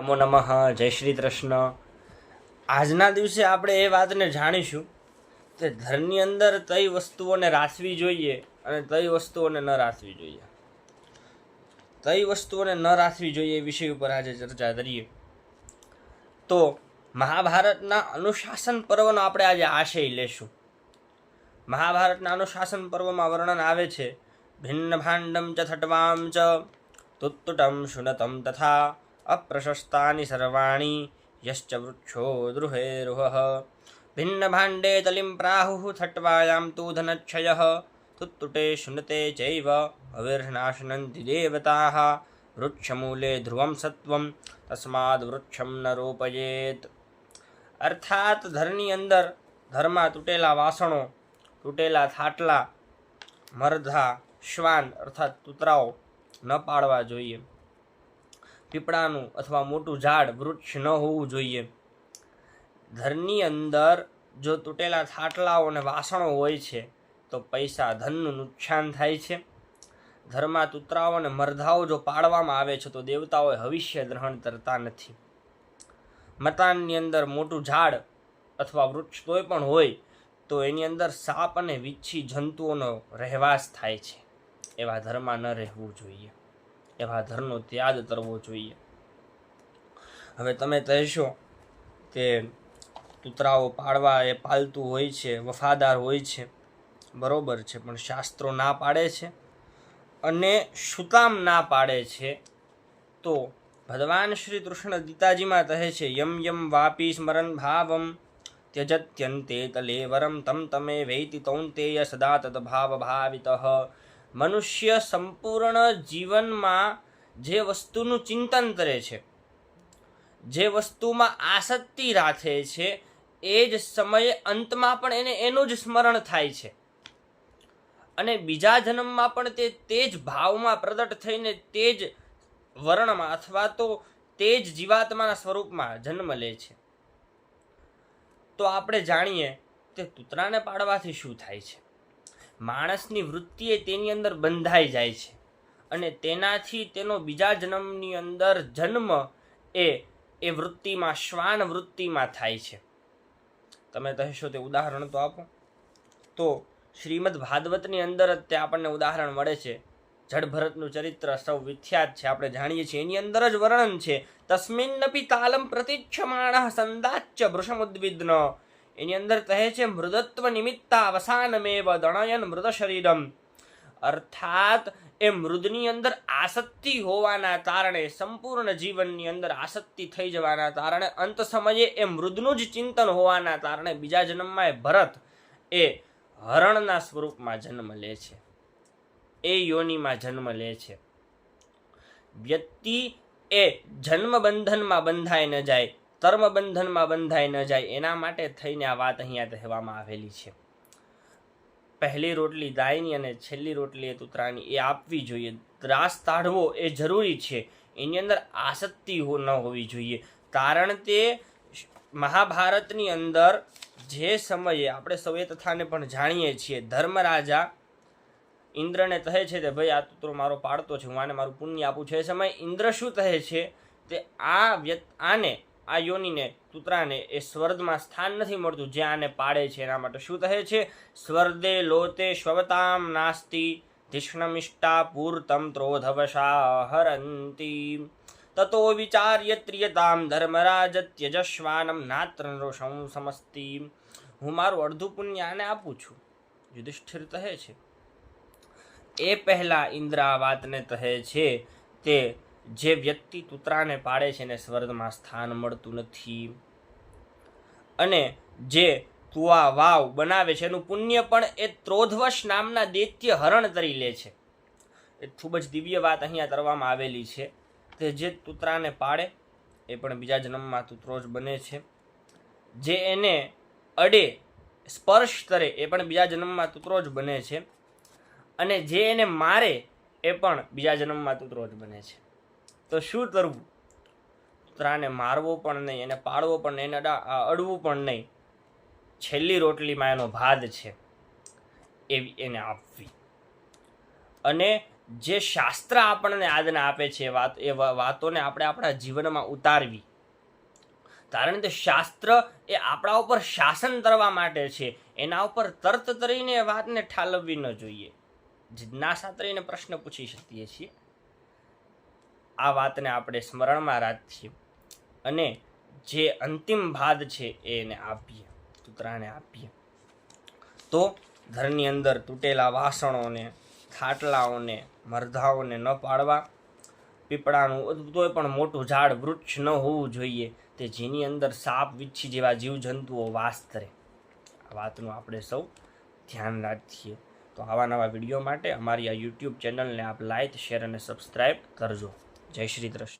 નમો નમઃ, જય શ્રી કૃષ્ણ. આજના દિવસે આપણે એ વાતને જાણીશું કે ઘરની અંદર કઈ વસ્તુઓને રાખવી જોઈએ અને કઈ વસ્તુઓને ન રાખવી જોઈએ. કઈ વસ્તુઓને ન રાખવી જોઈએ એ વિષય ઉપર આજે ચર્ચા કરીએ. તો મહાભારતના અનુશાસન પર્વનો આપણે આજે આશય લેશું. મહાભારતના અનુશાસન પર્વમાં વર્ણન આવે છે ભિન્ન ભાંડમ ચ થટવામ ચ શુનતમ તથા અપ્રશસ્તાની સર્વાણી યશ્ચ વૃક્ષો દૃહેરુહ ભિન્ન ભાંડે તલિમ પ્રાહુઃ થટ્વાયામ તુ ધનક્ષયઃ તુત્તુટે શુનતે ચૈવ અવિર્નાશનંતિ દેવતાઃ વૃક્ષમૂલે ધ્રુવમ સત્વમ તસ્માદ વૃક્ષમ ન રોપયેત અર્થાત ધરની અંદર ધરમાં તૂટેલા વાસણો તૂટેલા થાટલા મરધા શ્વાન અર્થાત તૂતરાઓ ન પાડવા જોઈએ પીપળાનું અથવા મોટું ઝાડ વૃક્ષ ન હોવું જોઈએ. ઘરની અંદર જો તૂટેલા થાટલાઓ અને વાસણો હોય છે, તો પૈસા ધનનું નુકસાન થાય છે. ઘરમાં તૂતરાઓ અને મરધાઓ જો પાડવામાં આવે છે, તો દેવતાઓએ હવિષ્ય ગ્રહણ કરતા નથી. મતાનની અંદર મોટું ઝાડ અથવા વૃક્ષ કોઈ પણ હોય, તો એની અંદર સાપ અને વિચ્છી જંતુઓનો રહેવાસ થાય છે. એવા ધર્મમાં ન રહેવું જોઈએ. એવા ધર્મનો ત્યાગ કરવો જોઈએ. હવે તમે કહેશો કે કૂતરાઓ પાળવા એ પાલતું હોય છે, વફાદાર હોય છે. બરોબર છે, પણ શાસ્ત્રો ના પાડે છે અને સુતામ ના પાડે છે. તો ભગવાન શ્રી કૃષ્ણ ગીતાજીમાં કહે છે, યમ યમ વાપી સ્મરણ ભાવમ ત્યજત્યંતે તલેવરમ તમ તમે વૈતિ તૌંતેય સદા તદભાવ ભાવિત. મનુષ્ય સંપૂર્ણ જીવનમાં જે વસ્તુનું ચિંતન કરે છે, જે વસ્તુમાં આસક્તિ રાખે છે, એ જ સમયે અંતમાં પણ એને એનું જ સ્મરણ થાય છે. અને બીજા જન્મમાં પણ તે તે જ ભાવમાં પ્રગટ થઈને તે જ વર્ણમાં અથવા તો તે જ જીવાત્માના સ્વરૂપમાં જન્મ લે છે. તો આપણે જાણીએ તે કૂતરાને પાડવાથી શું થાય છે? માણસની વૃત્તિ એ તેની અંદર બંધાઈ જાય છે. અને તેનાથી તેનો બીજા જન્મની અંદર જન્મ એ એ વૃત્તિમાં, શ્વાન વૃત્તિમાં થાય છે. તમે કહેશો તે ઉદાહરણ તો આપો. તો શ્રીમદ ભાગવતની અંદર જ તે આપણને ઉદાહરણ મળે છે. જડભરતનું ચરિત્ર સૌ વિખ્યાત છે. આપણે જાણીએ છીએ એની અંદર જ વર્ણન છે. તસ્મિન્નપી તાલમ પ્રતિચ્છમાણ સંદાચ્ય વૃષમુદ્વિદ્ન એની અંદર કહે છે, મૃદત્વ નિમિત્તા અવસાનમેવ દણયન મૃદ શરીરમ. અર્થાત, એ મૃદની અંદર આસક્તિ હોવાના કારણે, સંપૂર્ણ જીવનની અંદર આસક્તિ થઈ જવાના કારણે, અંત સમયે એ મૃદનું જ ચિંતન હોવાના કારણે બીજા જન્મમાં એ ભરત, એ હરણના સ્વરૂપમાં જન્મ લે છે. એ યોનિમાં જન્મ લે છે. વ્યક્તિ એ જન્મ બંધનમાં બંધાઈ ન જાય. કર્મ બંધનમાં બંધાઈ ન જાય એના માટે થઈને આ વાત અહીંયા કહેવામાં આવેલી છે. પહેલી રોટલી દાયની અને છેલ્લી રોટલી એ તૂતરાની એ આપવી જોઈએ. ત્રાસ તાળવો એ જરૂરી છે. એની અંદર આસક્તિ ન હોવી જોઈએ. કારણ તે મહાભારતની અંદર જે સમયે આપણે સૌએ તથાને પણ જાણીએ છીએ, ધર્મરાજા ઇન્દ્રને કહે છે કે, ભાઈ, આ તૂતરો મારો પાડતો છે, હું આને મારું પુણ્ય આપું છું. એ સમયે ઇન્દ્ર શું કહે છે? તે આ વ્યક્ત આને આ યોનીને કૂતરાને એ સ્વર્ગમાં સ્થાન નથી મળતું જે આને પાડે છે. એના માટે શું કહે છે? સ્વર્દે લોતે શ્વતામ નાસ્તિ, ધિષ્ણમિષ્ટા પૂર્તમ ત્રોધવશા હરંતી તતો વિચાર્ય ત્રિયતામ ધર્મરાજ ત્યજસ્વાનમ નાત્ર રોષમ સમસ્તી હું મારું અડધું પુણ્ય આને આપું છું. યુધિષ્ઠિર કહે છે. એ પહેલાં ઇન્દ્ર વાતને કહે છે તે જે વ્યક્તિ તૂતરાને પાડે છે એને સ્વર્ગમાં સ્થાન મળતું નથી. અને જે તુઆ વાવ બનાવે છે એનું પુણ્ય પણ એ ત્રોધવશ નામના દૈત્ય હરણ કરી લે છે. એ ખૂબ જ દિવ્ય વાત અહીંયા કરવામાં આવેલી છે તે જે તૂતરાને પાડે એ પણ બીજા જન્મમાં તૂતરો જ બને છે. જે એને અડે, સ્પર્શ કરે એ પણ બીજા જન્મમાં તૂતરો જ બને છે. અને જે એને મારે એ પણ બીજા જન્મમાં તૂતરો જ બને છે. તો શું કરવું? કૂતરાને મારવો પણ નહીં એને પાડવો પણ નહીં એને અડવું પણ નહીં. છેલ્લી રોટલીમાં એનો ભાદ છે. એવી એને આપવી. અને જે શાસ્ત્ર આપણને આજ્ઞા આપે છે વાત એ વાતોને આપણે આપણા જીવનમાં ઉતારવી. કારણ કે શાસ્ત્ર એ આપણા ઉપર શાસન કરવા માટે છે. એના ઉપર તરત તરીને એ વાતને ઠાલવવી ન જોઈએ. જિજ્ઞાસા તરીને પ્રશ્ન પૂછી શકીએ છીએ. આ વાતને આપણે સ્મરણમાં રાખીએ. અને જે અંતિમ ભાદ છે એને આપીએ, કૂતરાને આપીએ. તો ઘરની અંદર તૂટેલા વાસણોને, ખાટલાઓને, મરધાઓને ન પાડવા. પીપળાનું તોય પણ મોટું ઝાડ વૃક્ષ ન હોવું જોઈએ, તે જેની અંદર સાપ વિચ્છી જેવા જીવજંતુઓ વાસ કરે. આ વાતનું આપણે સૌ ધ્યાન રાખીએ. તો આવા નવા વીડિયો માટે અમારી આ યુટ્યુબ ચેનલને આપ લાઈક, શેર અને સબસ્ક્રાઈબ કરજો. જય શ્રી કૃષ્ણ.